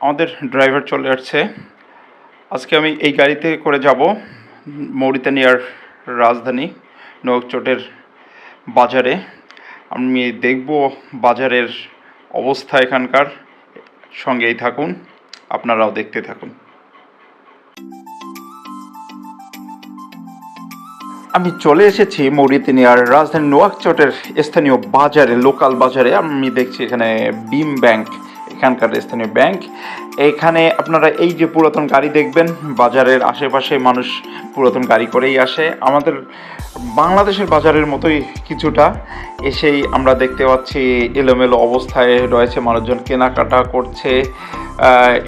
আমাদের ড্রাইভার চলে আসছে। আজকে আমি এই গাড়িতে করে যাব মৌরিতানিয়ার রাজধানী নৌচটের বাজারে। আমি দেখব বাজারের অবস্থা এখানকার। সঙ্গেই থাকুন, আপনারাও দেখতে থাকুন। আমি চলে এসেছি মৌরিতানিয়ার রাজধানী নোয়াকচটের স্থানীয় বাজারে লোকাল বাজারে। আমি দেখছি এখানে বিম ব্যাংক এখানকার স্থানীয় ব্যাংক। এখানে আপনারা এই যে পুরাতন গাড়ি দেখবেন, বাজারের আশেপাশে মানুষ পুরাতন গাড়ি করেই আসে। আমাদের বাংলাদেশের বাজারের মতোই কিছুটা। এসেই আমরা দেখতে পাচ্ছি এলোমেলো অবস্থায় রয়েছে মানুষজন, কেনাকাটা করছে।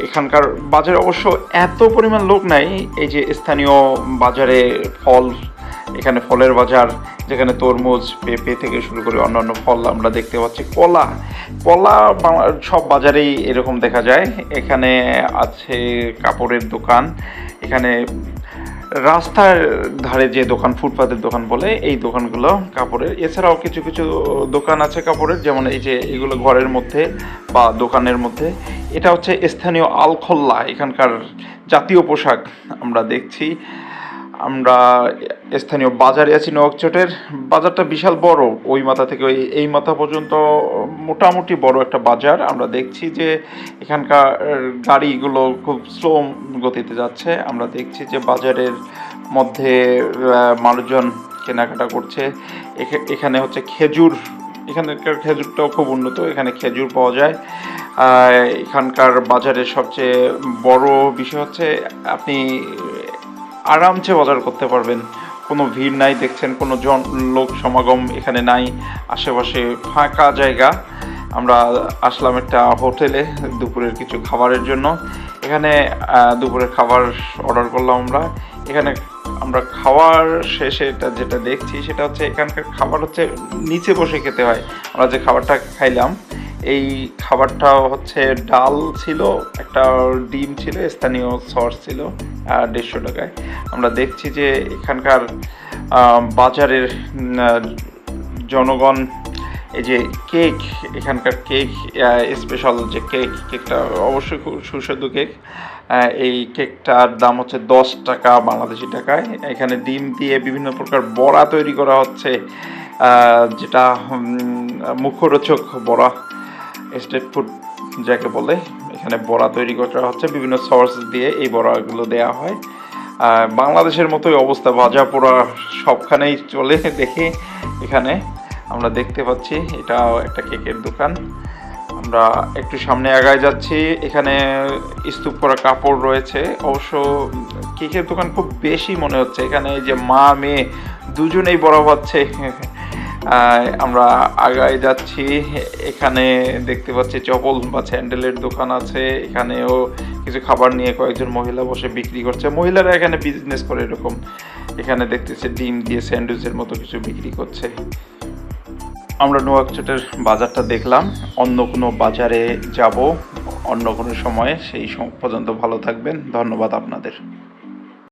এখানকার বাজারে অবশ্য এত পরিমাণ লোক নাই, এই যে স্থানীয় বাজারে ফল এখানে ফলের বাজার, যেখানে তরমুজ, পেঁপে থেকে শুরু করে অন্যান্য ফল আমরা দেখতে পাচ্ছি। কলা কলা সব বাজারেই এরকম দেখা যায়। এখানে আছে কাপড়ের দোকান। এখানে রাস্তার ধারে যে দোকান, ফুটপাতের দোকান বলে, এই দোকানগুলো কাপড়ের। এছাড়াও কিছু কিছু দোকান আছে কাপড়ের, যেমন এই যে এগুলো ঘরের মধ্যে বা দোকানের মধ্যে। এটা হচ্ছে স্থানীয় আলখোল্লা, এখানকার জাতীয় পোশাক আমরা দেখছি। আমরা স্থানীয় বাজারে আছি নকচটের। বাজারটা বিশাল বড়। ওই মাথা থেকে ওই, এই মাথা পর্যন্ত মোটামুটি বড় একটা বাজার। আমরা দেখছি যে এখানকার গাড়িগুলো খুব স্লো গতিতে যাচ্ছে। আমরা দেখছি যে বাজারের মধ্যে মানুষজন কেনাকাটা করছে। এখা- এখানে হচ্ছে খেজুর। এখানকার খেজুরটাও খুব উন্নত। এখানে খেজুর পাওয়া যায়। এখানকার বাজারের সবচেয়ে বড় বিষয় হচ্ছে, আপনি আরামসে বাজার করতে পারবেন। কোনো ভিড় নাই, দেখছেন কোনো জন লোক সমাগম এখানে নাই, আশেপাশে ফাঁকা জায়গা। আমরা আসলাম একটা হোটেলে দুপুরের কিছু খাবারের জন্য। এখানে দুপুরের খাবার অর্ডার করলাম আমরা। এখানে আমরা খাওয়ার শেষে এটা যেটা দেখছি সেটা হচ্ছে এখানকার খাবার হচ্ছে নিচে বসে খেতে হয়। আমরা যে খাবারটা খাইলাম এই খাবারটা হচ্ছে ডাল ছিল, একটা ডিম ছিল, স্থানীয় সস ছিল দেড়শো টাকায়। আমরা দেখছি যে এখানকার বাজারের জনগণ এই যে কেক, এখানকার কেক স্পেশাল যে কেক, কেকটা অবশ্যই খুব সুস্বাদু কেক এই কেকটার দাম হচ্ছে দশ টাকা বাংলাদেশি টাকায়। এখানে ডিম দিয়ে বিভিন্ন প্রকার বড়া তৈরি করা হচ্ছে যেটা মুখরোচক বড়া। স্ট্রিট ফুড যাকে বলে, এখানে বড়া তৈরি করা হচ্ছে, বিভিন্ন সর্স দিয়ে এই বড়াগুলো দেওয়া হয়। বাংলাদেশের মতোই অবস্থা, ভাজা পোড়া সবখানেই চলে দেখে। এখানে আমরা দেখতে পাচ্ছি এটা একটা কেকের দোকান। আমরা একটু সামনে আগায় যাচ্ছি, এখানে স্তূপ করা কাপড় রয়েছে। অবশ্য কেকের দোকান খুব বেশি মনে হচ্ছে। এখানে যে মা মেয়ে দুজনেই বড় হচ্ছে আমরা আগায় যাচ্ছি। এখানে দেখতে পাচ্ছি চপল বা স্যান্ডেলের দোকান আছে। এখানেও কিছু খাবার নিয়ে কয়েকজন মহিলা বসে বিক্রি করছে। মহিলারা এখানে বিজনেস করে এরকম। এখানে দেখতেছে ডিম দিয়ে স্যান্ডউইচের মতো কিছু বিক্রি করছে। আমরা নোয়াকচটের বাজারটা দেখলাম। অন্য কোনো বাজারে যাব অন্য কোনো সময়ে। সেই পর্যন্ত ভালো থাকবেন। ধন্যবাদ আপনাদের।